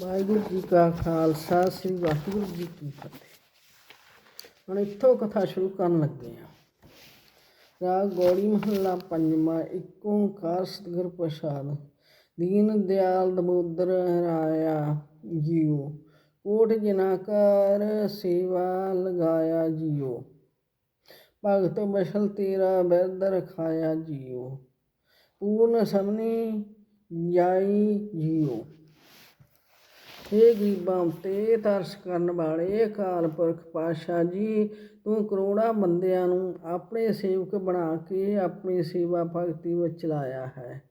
ਵਾਹਿਗੁਰੂ ਜੀ ਕਾ ਖਾਲਸਾ, ਸ੍ਰੀ ਵਾਹਿਗੁਰੂ ਜੀ ਕੀ ਫਤਿਹ। ਹੁਣ ਇੱਥੋਂ ਕਥਾ ਸ਼ੁਰੂ ਕਰਨ ਲੱਗੇ ਆ ਰਾਗ ਗੌੜੀ ਮਹੱਲਾ ਪੰਜਵਾਂ, ਇੱਕ ਓੰਕਾਰ ਸਤਿਗੁਰ ਪ੍ਰਸਾਦ। ਦੀਨ ਦਿਆਲ ਦਮੋਦਰ ਰਾਇਆ ਜੀਓ, ਕੋਟ ਜਨਾਕਾਰ ਸੇਵਾ ਲਗਾਇਆ ਜੀਓ। ਭਗਤ ਬਸ਼ਲ ਤੇਰਾ ਬਿਰਦ ਰਖਾਇਆ ਜੀਓ। ਪੂਰਨ ਸਮਨੀ ਜਾਈ ਜੀਓ। ਹੇ ਗਰੀਬਾਂ ਉਤੇ ਤਰਸ ਕਰਨ ਵਾਲੇ ਅਕਾਲ ਪੁਰਖ ਪਾਤਸ਼ਾਹ ਜੀ, ਤੂੰ ਕਰੋੜਾਂ ਬੰਦਿਆਂ ਨੂੰ ਆਪਣੇ ਸੇਵਕ ਬਣਾ ਕੇ ਆਪਣੀ ਸੇਵਾ ਭਗਤੀ ਵਿੱਚ ਚਲਾਇਆ ਹੈ।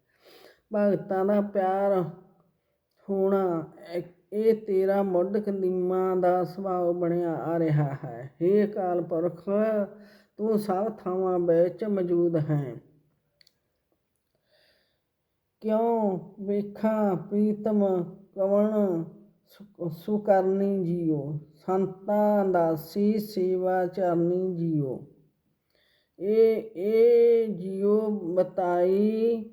ਭਗਤਾਂ ਦਾ ਪਿਆਰ ਹੋਣਾ ਇਹ ਤੇਰਾ ਮੁੱਢ ਕਦੀਮਾਂ ਦਾ ਸੁਭਾਅ ਬਣਿਆ ਆ ਰਿਹਾ ਹੈ। ਹੇ ਅਕਾਲ ਪੁਰਖ, ਤੂੰ ਸਭ ਥਾਵਾਂ ਵਿੱਚ ਮੌਜੂਦ ਹੈ। ਕਿਉਂ ਵੇਖਾਂ, ਪ੍ਰੀਤਮ ਕਵਣ ਸੁ- ਸੁਕਰਨੀ ਜੀਓ, ਸੰਤਾਂ ਦਾਸੀ ਸੇਵਾ ਚਰਨੀ ਜੀਓ। ਇਹ ਇਹ ਜੀਓ ਬਤਾਈ,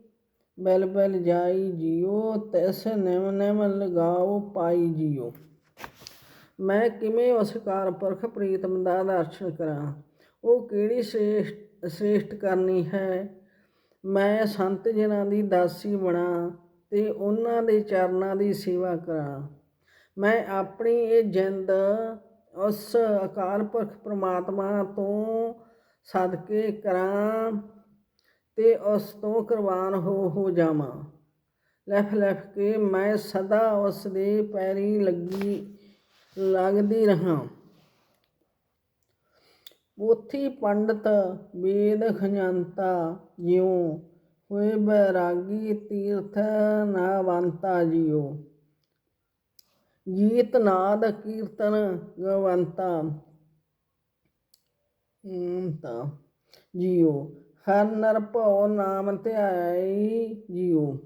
ਬਲ ਬਲ ਜਾਈ ਜੀਓ, ਤਿਸ ਨਿਮ ਨਿਮ ਲਗਾਓ ਪਾਈ ਜੀਓ। ਮੈਂ ਕਿਵੇਂ ਉਸ ਕਾਰ ਪੁਰਖ ਪ੍ਰੀਤਮ ਦਾ ਦਰਸ਼ਨ ਕਰਾਂ? ਉਹ ਕਿਹੜੀ ਸ੍ਰੇਸ਼ਟ ਸ੍ਰੇਸ਼ਟ ਕਰਨੀ ਹੈ? ਮੈਂ ਸੰਤ ਜਨਾਂ ਦੀ ਦਾਸੀ ਬਣਾ ਤੇ ਉਹਨਾਂ ਦੇ ਚਰਨਾਂ ਦੀ ਸੇਵਾ ਕਰਾਂ। ਮੈਂ ਆਪਣੀ ਇਹ ਜਿੰਦ ਉਸ ਅਕਾਲ ਪੁਰਖ ਪ੍ਰਮਾਤਮਾ ਤੋਂ ਸਦਕੇ ਕਰਾਂ ਤੇ ਉਸ ਤੋਂ ਕੁਰਬਾਨ ਹੋ ਹੋ ਜਾਵਾਂ। ਲਿਖ ਲਿਖ ਕੇ ਮੈਂ ਸਦਾ ਉਸ ਦੇ ਪੈਰੀ ਲੱਗੀ, ਲੱਗਦੀ ਰਹਾ। ਪੋਥੀ ਪੰਡਤ ਵੇਦ ਖੰਜੰਤਾ ਜਿਉ, ਹੋਏ ਬੈਰਾਗੀ ਤੀਰਥ ਨਾਵੰਤਾ ਜਿਉ। ਗੀਤ ਨਾਦ ਕੀਰਤਨ ਗਵੰਤਾ। ਤਾਂ ਜਿਉ ਹਰ ਨਰ ਭਉ ਨਾਮ ਧਿਆਈ ਜਿਉ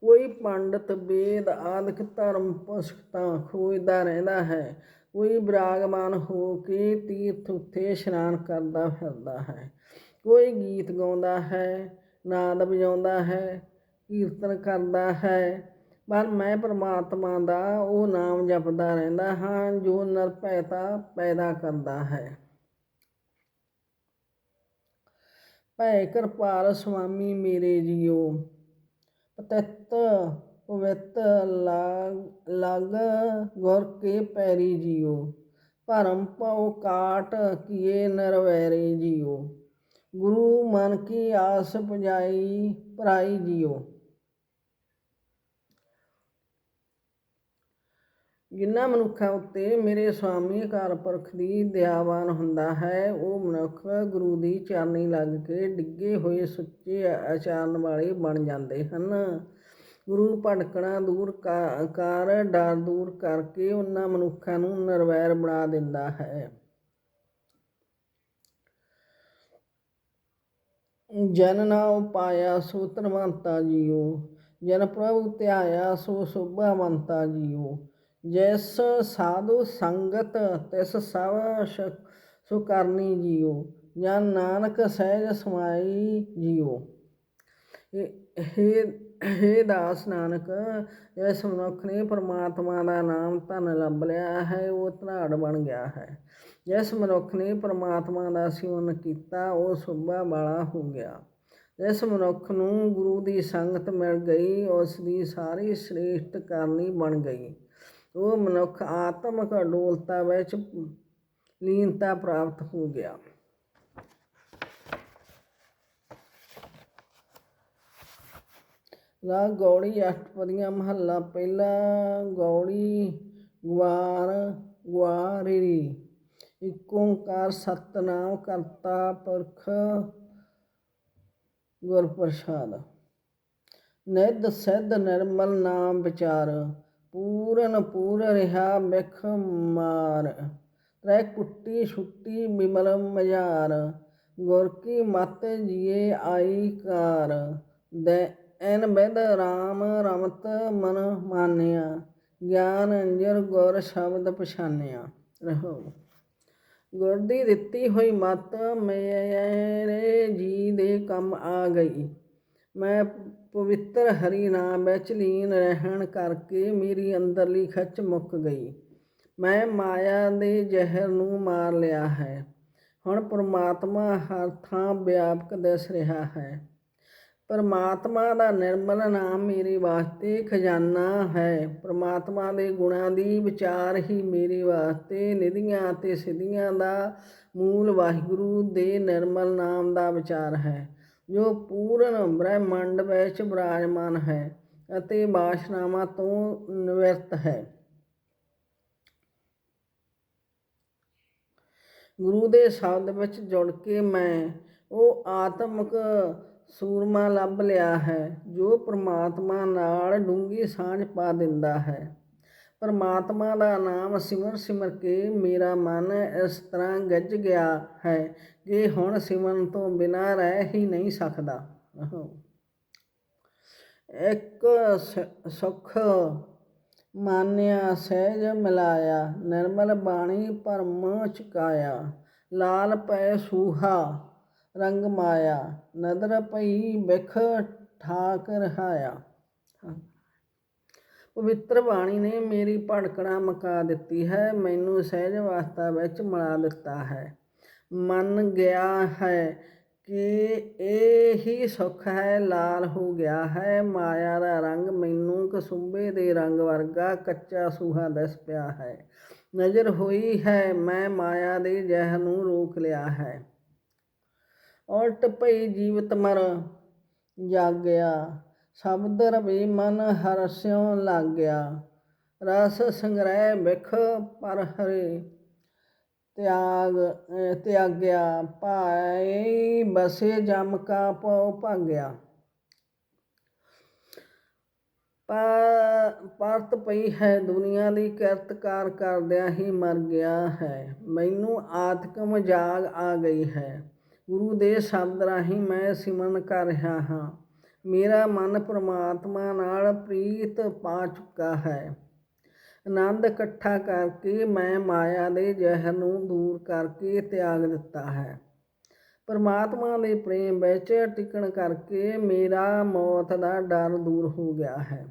ਕੋਈ ਪੰਡਤ ਵੇਦ ਆਦਿਕ ਧਰਮ ਪੁਸਤਕਾਂ ਖੋਜਦਾ ਰਹਿੰਦਾ ਹੈ। ਕੋਈ ਬਰਾਗਮਾਨ ਹੋ ਕੇ ਤੀਰਥ ਉੱਤੇ ਇਸ਼ਨਾਨ ਕਰਦਾ ਫਿਰਦਾ ਹੈ। ਕੋਈ ਗੀਤ ਗਾਉਂਦਾ ਹੈ, ਨਾਦ ਵਜਾਉਂਦਾ ਹੈ, ਕੀਰਤਨ ਕਰਦਾ ਹੈ। ਪਰ ਮੈਂ ਪਰਮਾਤਮਾ ਦਾ ਉਹ ਨਾਮ ਜਪਦਾ ਰਹਿੰਦਾ ਹਾਂ, ਜੋ ਨਿਰਭੈਤਾ ਪੈਦਾ ਕਰਦਾ ਹੈ। ਭੈ ਕਿਰਪਾਲ ਸੁਆਮੀ ਮੇਰੇ ਜੀਓ, ਪਤਿਤ ਪਵਿੱਤ ਲਾਗ, ਲਗ ਗੁਰ ਕੇ ਪੈਰੀ ਜੀਓ, ਭਰਮ ਭਉ ਕਾਟ ਕੀਏ ਨਰਵੈਰੇ ਜੀਓ। ਗੁਰੂ ਮਨ ਕੀ ਆਸ ਪੁਜਾਈ ਭਰਾਈ ਜੀਓ। ਜਿਨ੍ਹਾਂ ਮਨੁੱਖਾਂ ਉੱਤੇ ਮੇਰੇ ਸੁਆਮੀ ਅਕਾਲ ਪੁਰਖ ਦੀ ਦਇਆਵਾਨ ਹੁੰਦਾ ਹੈ, ਉਹ ਮਨੁੱਖ ਗੁਰੂ ਦੀ ਚਰਨੀ ਲੱਗ ਕੇ ਡਿੱਗੇ ਹੋਏ ਸੁੱਚੇ ਆਚਰਨ ਵਾਲੇ ਬਣ ਜਾਂਦੇ ਹਨ। ਗੁਰੂ ਭਟਕਣਾ ਦੂਰ ਕਰ, ਡਰ ਦੂਰ ਕਰਕੇ ਉਹਨਾਂ ਮਨੁੱਖਾਂ ਨੂੰ ਨਿਰਵੈਰ ਬਣਾ ਦਿੰਦਾ ਹੈ। ਜਨ ਨਾ ਉਪਾਇਆ ਸੋ ਧਨਵੰਤਾ ਜੀਓ, ਜਨ ਪ੍ਰਭੂ ਧਿਆਇਆ ਸੋ ਸੁਭਾਵੰਤਾ ਜੀਓ। ਜਿਸ ਸਾਧੂ ਸੰਗਤ, ਤਿਸ ਸਭ ਸੁਕਰਨੀ ਜੀਓ ਜਾਂ ਨਾਨਕ ਸਹਿਜ ਸਮਾਈ ਜੀਓ। ਇਹ- ਹੇ ਹੇ ਦਾਸ ਨਾਨਕ, ਇਸ ਮਨੁੱਖ ਨੇ ਪਰਮਾਤਮਾ ਦਾ ਨਾਮ ਧਨ ਲੱਭ ਲਿਆ ਹੈ, ਉਹ ਧਨਾੜ ਬਣ ਗਿਆ ਹੈ। ਜਿਸ ਮਨੁੱਖ ਨੇ ਪਰਮਾਤਮਾ ਦਾ ਸਿਮਰਨ ਕੀਤਾ, ਉਹ ਸੁਭਾ ਵਾਲਾ ਹੋ ਗਿਆ। ਜਿਸ ਮਨੁੱਖ ਨੂੰ ਗੁਰੂ ਦੀ ਸੰਗਤ ਮਿਲ ਗਈ, ਉਸ ਦੀ ਸਾਰੀ ਸ੍ਰੇਸ਼ਟ ਕਰਨੀ ਬਣ ਗਈ। ਉਹ ਮਨੁੱਖ ਆਤਮਿਕ ਅਡੋਲਤਾ ਵਿੱਚ ਲੀਨਤਾ ਪ੍ਰਾਪਤ ਹੋ ਗਿਆ ਰਾਗ ਗੌੜੀ ਅਸ਼ਟਪਦੀਆਂ ਮਹੱਲਾ ਪਹਿਲਾ ਗੌੜੀ ਗਵਾਰ ਗਵਾਰੀ ਇਕ ਓੰਕਾਰ ਸਤਨਾਮ ਕਰਤਾ ਪੁਰਖ ਗੁਰ ਪ੍ਰਸਾਦ ਨਿਧ ਸਿੱਧ ਨਿਰਮਲ ਨਾਮ ਵਿਚਾਰ ਪੂਰਨ ਪੂਰ ਰਿਹਾ ਮਿਖ ਮਾਰ। ਤ੍ਰੈ ਕੁੱਟੀ ਛੁੱਟੀ ਬਿਮਲ ਮਝਾਰ ਗੁਰ ਕੀ ਮਤ ਜੀਏ ਆਈ ਕਾਰ। ਦੇ ਐਨ ਬਿਦ ਰਾਮ ਰਮਤ ਮਨ ਮਾਨਿਆ। ਗਿਆਨ ਅੰਜਰ ਗੁਰ ਸ਼ਬਦ ਪਛਾਨਿਆ। ਰਹੋ। ਗੁਰ ਦੀ ਦਿੱਤੀ ਹੋਈ ਮਤ ਮੇਰੇ ਜੀ ਦੇ ਕੰਮ ਆ ਗਈ। ਮੈਂ ਪਵਿੱਤਰ ਹਰੀ ਨਾਮ ਵਿੱਚ ਲੀਨ ਰਹਿਣ ਕਰਕੇ ਮੇਰੀ ਅੰਦਰਲੀ ਖੱਚ ਮੁੱਕ ਗਈ। ਮੈਂ ਮਾਇਆ ਦੇ ਜ਼ਹਿਰ ਨੂੰ ਮਾਰ ਲਿਆ ਹੈ। ਹੁਣ ਪ੍ਰਮਾਤਮਾ ਹਰ ਥਾਂ ਵਿਆਪਕ ਦਿਸ ਰਿਹਾ ਹੈ। ਪਰਮਾਤਮਾ ਦਾ ਨਿਰਮਲ ਨਾਮ ਮੇਰੇ ਵਾਸਤੇ ਖਜ਼ਾਨਾ ਹੈ। ਪਰਮਾਤਮਾ ਦੇ ਗੁਣਾਂ ਦੀ ਵਿਚਾਰ ਹੀ ਮੇਰੇ ਵਾਸਤੇ ਨਿਧੀਆਂ ਅਤੇ ਸਿੱਧੀਆਂ ਦਾ ਮੂਲ ਵਾਹਿਗੁਰੂ ਦੇ ਨਿਰਮਲ ਨਾਮ ਦਾ ਵਿਚਾਰ ਹੈ। ਜੋ ਪੂਰਨ ਬ੍ਰਹਿਮੰਡ ਵਿੱਚ ਵਿਰਾਜਮਾਨ ਹੈ ਅਤੇ ਬਾਸ਼ਨਾਵਾਂ ਤੋਂ ਨਿਵਰਤ ਹੈ। ਗੁਰੂ ਦੇ ਸ਼ਬਦ ਵਿੱਚ ਜੁੜ ਕੇ ਮੈਂ ਉਹ ਆਤਮਿਕ ਸੂਰਮਾ ਲੱਭ ਲਿਆ ਹੈ, ਜੋ ਪ੍ਰਮਾਤਮਾ ਨਾਲ ਡੂੰਗੀ ਸਾਂਝ ਪਾ ਦਿੰਦਾ ਹੈ। ਪਰਮਾਤਮਾ ਦਾ ਨਾਮ ਸਿਮਰ ਸਿਮਰ ਕੇ ਮੇਰਾ ਮਨ ਇਸ ਤਰ੍ਹਾਂ ਗੱਜ ਗਿਆ ਹੈ ਕਿ ਹੁਣ ਸਿਮਰਨ ਤੋਂ ਬਿਨਾਂ ਰਹਿ ਹੀ ਨਹੀਂ ਸਕਦਾ। ਇੱਕ ਸ- ਸੁਖ ਮਾਨਿਆ ਸਹਿਜ ਮਿਲਾਇਆ, ਨਿਰਮਲ ਬਾਣੀ ਭਰਮ ਚੁਕਾਇਆ, ਲਾਲ ਪੈ ਸੂਹਾ ਰੰਗ ਮਾਇਆ, ਨਦਰ ਪਈ ਬਿਖ ਠਾਕ ਰਹਾਇਆ। ਪਵਿੱਤਰ ਬਾਣੀ ਨੇ ਮੇਰੀ ਭੜਕਣਾ ਮਕਾ ਦਿੱਤੀ ਹੈ, ਮੈਨੂੰ ਸਹਿਜ ਅਵਸਥਾ ਵਿੱਚ ਮਿਲਾ ਦਿੱਤਾ ਹੈ। ਮੰਨ ਗਿਆ ਹੈ ਕਿ ਇਹ ਹੀ ਸੁੱਖ ਹੈ, ਲਾਲ ਹੋ ਗਿਆ ਹੈ, ਮਾਇਆ ਦਾ ਰੰਗ ਮੈਨੂੰ ਕਸੁੰਬੇ ਦੇ ਰੰਗ ਵਰਗਾ ਕੱਚਾ ਸੂਹਾ ਦਿਸ ਪਿਆ ਹੈ। ਨਜ਼ਰ ਹੋਈ ਹੈ, ਮੈਂ ਮਾਇਆ ਦੇ ਜ਼ਹਿਰ ਨੂੰ ਰੋਕ ਲਿਆ ਹੈ। ਉਲਟ ਪਈ ਜੀਵਤ ਮਰ ਜਾਗਿਆ ਸ਼ਬਦ ਰਵੀ ਮਨ ਹਰਸਿਉ ਲੱਗ ਗਿਆ ਰਸ ਸੰਗ੍ਰਹਿ ਵਿਖ ਪਰ ਹਰੇ। ਤਿਆਗ ਤਿਆਗਿਆ, ਭਾਏ ਬਸੇ ਜਮ ਕਾ ਪਉ ਭਾਗਿਆ। ਪਰਤ ਪਈ ਹੈ ਦੁਨੀਆ ਦੀ ਕਿਰਤਕਾਰ ਕਰਦਿਆਂ ਹੀ ਮਰ ਗਿਆ ਹੈ। ਮੈਨੂੰ ਆਤਮ ਜਾਗ ਆ ਗਈ ਹੈ। ਗੁਰੂ ਦੇ ਸ਼ਬਦ ਰਾਹੀਂ ਮੈਂ ਸਿਮਰਨ ਕਰ ਰਿਹਾ ਹਾਂ। ਮੇਰਾ ਮਨ ਪਰਮਾਤਮਾ ਨਾਲ ਪ੍ਰੀਤ ਪਾ ਚੁੱਕਾ ਹੈ। ਆਨੰਦ ਇਕੱਠਾ ਕਰਕੇ ਮੈਂ ਮਾਇਆ ਦੇ ਜ਼ਹਿਰ ਨੂੰ ਦੂਰ ਕਰਕੇ ਤਿਆਗ ਦਿੱਤਾ ਹੈ। ਪਰਮਾਤਮਾ ਦੇ ਪ੍ਰੇਮ ਵਿੱਚ ਟਿਕਣ ਕਰਕੇ ਮੇਰਾ ਮੌਤ ਦਾ ਡਰ ਦੂਰ ਹੋ ਗਿਆ ਹੈ।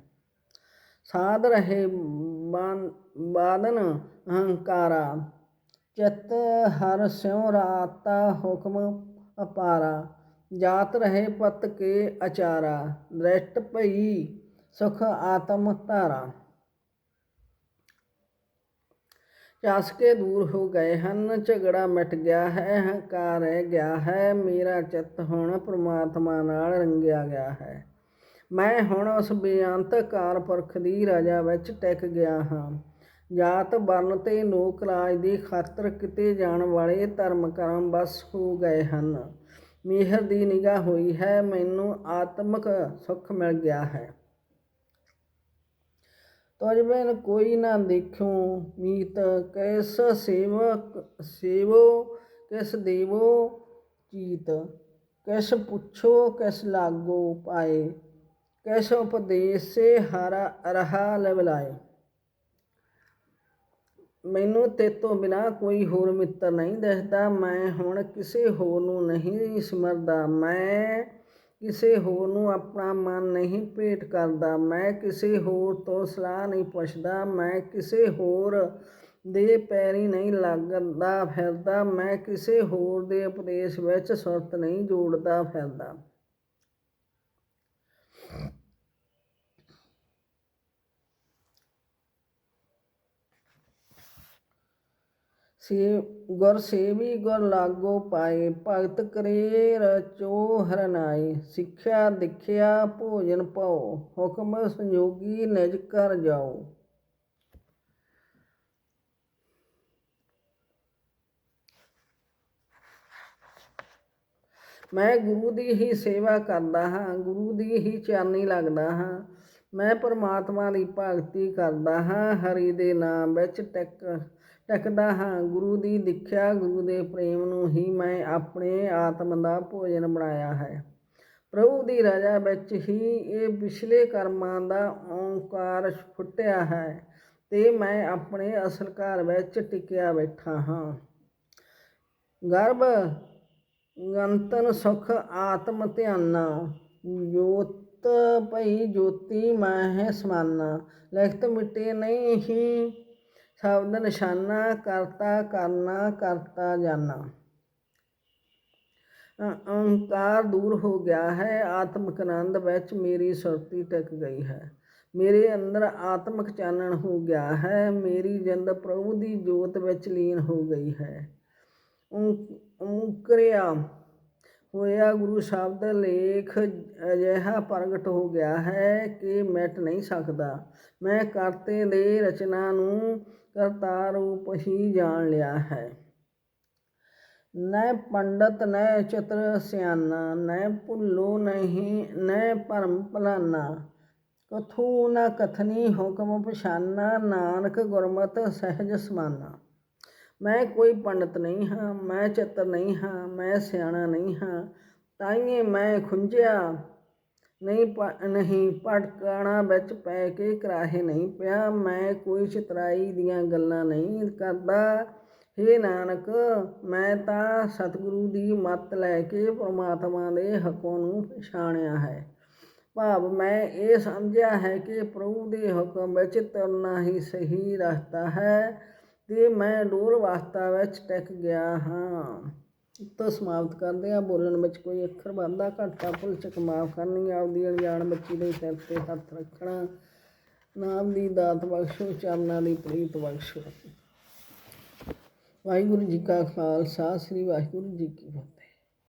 ਸਾਧ ਰਹੇ ਬਾਨ- ਬਾਦਨ ਅਹੰਕਾਰਾ, ਚਿਤ ਹਰ ਸਿਉ ਰਾਤਾ ਹੁਕਮ ਅਪਾਰਾ ਜਾਤ ਰਹੇ ਪਤ ਕੇ ਅਚਾਰਾ, ਦ੍ਰਿਸ਼ਟ ਭਈ ਸੁਖ ਆਤਮ ਧਾਰਾ। ਚਾਸਕੇ ਦੂਰ ਹੋ ਗਏ ਹਨ, ਝਗੜਾ ਮਿਟ ਗਿਆ ਹੈ, ਹੰਕਾਰ ਰਹਿ ਗਿਆ ਹੈ, ਮੇਰਾ ਚਿੱਤ ਹੁਣ ਪ੍ਰਮਾਤਮਾ ਨਾਲ ਰੰਗਿਆ ਗਿਆ ਹੈ। ਮੈਂ ਹੁਣ ਉਸ ਬੇਅੰਤ ਕਾਰ ਪੁਰਖ ਦੀ ਰਾਜਾ ਵਿੱਚ ਟਿਕ ਗਿਆ ਹਾਂ। ਜਾਤ ਵਰਨ ਤੇ ਲੋਕ ਰਾਜ ਦੀ ਖਾਤਰ ਕਿਤੇ ਜਾਣ ਵਾਲੇ ਧਰਮ ਕਰਮ ਬਸ ਹੋ ਗਏ ਹਨ। ਮਿਹਰ ਦੀ ਨਿਗਾਹ ਹੋਈ ਹੈ, ਮੈਨੂੰ ਆਤਮਿਕ ਸੁੱਖ ਮਿਲ ਗਿਆ ਹੈ। ਤੁਝ ਕੋਈ ਨਾ ਦੇਖਿਓ ਮੀਤ, ਕੈਸ ਸੇਵਕ, ਸੇਵੋ, ਕਿਸ ਦੇਵੋ ਚੀਤ, ਕਿਸ ਪੁੱਛੋ, ਕਿਸ ਲਾਗੋ ਪਾਏ, ਕਿਸ ਉਪਦੇਸ਼ੇ ਸੇ ਹਰਾ ਲਵਲਾਏ ਮੈਨੂੰ ਤੇਤੋਂ ਬਿਨਾ ਕੋਈ ਹੋਰ ਮਿੱਤਰ ਨਹੀਂ ਦਿਖਦਾ। ਮੈਂ ਹੁਣ ਕਿਸੇ ਹੋਰ ਨੂੰ ਨਹੀਂ ਸਿਮਰਦਾ ਮੈਂ ਕਿਸੇ ਹੋਰ ਨੂੰ ਆਪਣਾ ਮਨ ਨਹੀਂ ਭੇਟ ਕਰਦਾ। ਮੈਂ ਕਿਸੇ ਹੋਰ ਤੋਂ ਸਲਾਹ ਨਹੀਂ ਪੁੱਛਦਾ। ਮੈਂ ਕਿਸੇ ਹੋਰ ਦੇ ਪੈਰੀ ਨਹੀਂ ਲੱਗਦਾ ਫਿਰਦਾ। ਮੈਂ ਕਿਸੇ ਹੋਰ ਦੇ ਉਪਦੇਸ਼ ਵਿੱਚ ਸੁਰਤ ਨਹੀਂ ਜੋੜਦਾ ਫਿਰਦਾ। ਸੇ ਗੁਰ ਸੇਵੀ ਗੁਰ ਲਾਗੋ ਪਾਏ ਭਗਤ ਕਰੇ ਰਚੋ ਹਰਨਾਈ ਸਿੱਖਿਆ ਦਿਖਿਆ ਭੋਜਨ ਪਾਓ ਹੁਕਮ ਸੰਜੋਗੀ ਨਿਜ ਕਰ ਜਾਓ ਮੈਂ ਗੁਰੂ ਦੀ ਹੀ ਸੇਵਾ ਕਰਦਾ ਹਾਂ ਗੁਰੂ ਦੀ ਹੀ ਚਰਨੀ ਲੱਗਦਾ ਹਾਂ ਮੈਂ ਪਰਮਾਤਮਾ ਦੀ ਭਗਤੀ ਕਰਦਾ ਹਾਂ ਹਰੀ ਦੇ ਨਾਮ ਵਿੱਚ ਟਿਕ ਟਿਕਦਾ ਹਾਂ। ਗੁਰੂ ਦੀ ਦਿਖਿਆ, ਗੁਰੂ ਦੇ ਪ੍ਰੇਮ ਨੂੰ ਹੀ ਮੈਂ ਆਪਣੇ ਆਤਮ ਦਾ ਭੋਜਨ ਬਣਾਇਆ ਹੈ। ਪ੍ਰਭੂ ਦੀ ਰਜਾ ਵਿੱਚ ਹੀ ਇਹ ਪਿਛਲੇ ਕਰਮਾਂ ਦਾ ਓੰਕਾਰ ਫੁੱਟਿਆ ਹੈ ਤੇ ਮੈਂ ਆਪਣੇ ਅਸਲ ਘਰ ਵਿੱਚ ਟਿਕਿਆ ਬੈਠਾ ਹਾਂ। ਗਰਭ, ਗੰਤਨ, ਸੁਖ, ਆਤਮ ਧਿਆਨਾ, ਜੋਤ ਭਈ ਜੋਤੀ ਮੈਂ ਹੈ ਸਮਾਨਾ। ਲਿਖਤ ਮਿਟੇ ਨਹੀਂ ਹੀ ਸ਼ਬਦ ਨਿਸ਼ਾਨਾ ਕਰਤਾ, ਕਰਨਾ, ਕਰਤਾ ਜਾਨਾ। ਅ- ਅਹੰਕਾਰ ਦੂਰ ਹੋ ਗਿਆ ਹੈ, ਆਤਮਿਕ ਆਨੰਦ ਵਿੱਚ ਮੇਰੀ ਸੁਰਤੀ ਟਿਕ ਗਈ ਹੈ। ਮੇਰੇ ਅੰਦਰ ਆਤਮਿਕ ਚਾਨਣ ਹੋ ਗਿਆ ਹੈ, ਮੇਰੀ ਜਿੰਦ ਪ੍ਰਭੂ ਦੀ ਜੋਤ ਵਿੱਚ ਲੀਨ ਹੋ ਗਈ ਹੈ। ਉਂਕਰਿਆ ਹੋਇਆ ਗੁਰੂ ਸ਼ਬਦ ਲੇਖ ਅਜਿਹਾ ਪ੍ਰਗਟ ਹੋ ਗਿਆ ਹੈ ਕਿ ਮਿਟ ਨਹੀਂ ਸਕਦਾ। ਮੈਂ ਕਰਤੇ ਦੇ ਰਚਨਾ ਨੂੰ ਕਰਤਾ ਰੂਪ ਹੀ ਜਾਣ ਲਿਆ ਹੈ। ਨੈ ਪੰਡਤ ਨੈ ਚਤਰ ਸਿਆਨਾ ਨੈ ਭੁੱਲੋ ਨਹੀਂ ਨੈ ਭਰਮ ਭਲਾਨਾ। ਕਥੂ ਨਾ ਕਥਨੀ ਹੁਕਮ ਪਛਾਨਾ, ਨਾਨਕ ਗੁਰਮਤ ਸਹਿਜ ਸਮਾਨਾ। ਮੈਂ ਕੋਈ ਪੰਡਤ ਨਹੀਂ ਹਾਂ, ਮੈਂ ਚਤਰ ਨਹੀਂ ਹਾਂ, ਮੈਂ ਸਿਆਣਾ ਨਹੀਂ ਹਾਂ, ਤਾਈਏ ਮੈਂ ਖੁੰਝਿਆ ਨਹੀਂ ਪ- ਨਹੀਂ, ਭਟਕਣਾ ਵਿੱਚ ਪੈ ਕੇ ਕਰਾਹੇ ਨਹੀਂ ਪਿਆ। ਮੈਂ ਕੋਈ ਚਤਰਾਈ ਦੀਆਂ ਗੱਲਾਂ ਨਹੀਂ ਕਰਦਾ। ਹੇ ਨਾਨਕ, ਮੈਂ ਤਾਂ ਸਤਿਗੁਰੂ ਦੀ ਮੱਤ ਲੈ ਕੇ ਪ੍ਰਮਾਤਮਾ ਦੇ ਹੱਕੋਂ ਨੂੰ ਪਛਾਣਿਆ ਹੈ। ਭਾਵ ਮੈਂ ਇਹ ਸਮਝਿਆ ਹੈ ਕਿ ਪ੍ਰਭੂ ਦੇ ਹੁਕਮ ਵਿੱਚ ਤੁਰਨਾ ਹੀ ਸਹੀ ਰਸਤਾ ਹੈ ਤੇ ਮੈਂ ਡੋਰ ਵਾਸਤਾ ਵਿੱਚ ਟਿਕ ਗਿਆ ਹਾਂ। ਤੋਂ ਸਮਾਪਤ ਕਰਦੇ ਆ ਬੋਲਣ ਵਿੱਚ ਕੋਈ ਅੱਖਰ ਵਾਧਾ ਘਾਟਾ ਭੁੱਲ ਚੁੱਕ ਮਾਫ ਕਰਨੀ, ਆਪਦੀ ਅਣਜਾਣ ਬੱਚੀ ਦੇ ਸਿਰ ਤੇ ਹੱਥ ਰੱਖਣਾ, ਨਾਮ ਦੀ ਦਾਤ ਬਖਸ਼ੋ, ਚਰਨਾਂ ਦੀ ਪ੍ਰੀਤ ਬਖਸ਼ੋ। ਵਾਹਿਗੁਰੂ ਜੀ ਕਾ ਖਾਲਸਾ, ਸ੍ਰੀ ਵਾਹਿਗੁਰੂ ਜੀ ਕੀ ਫਤਿਹ।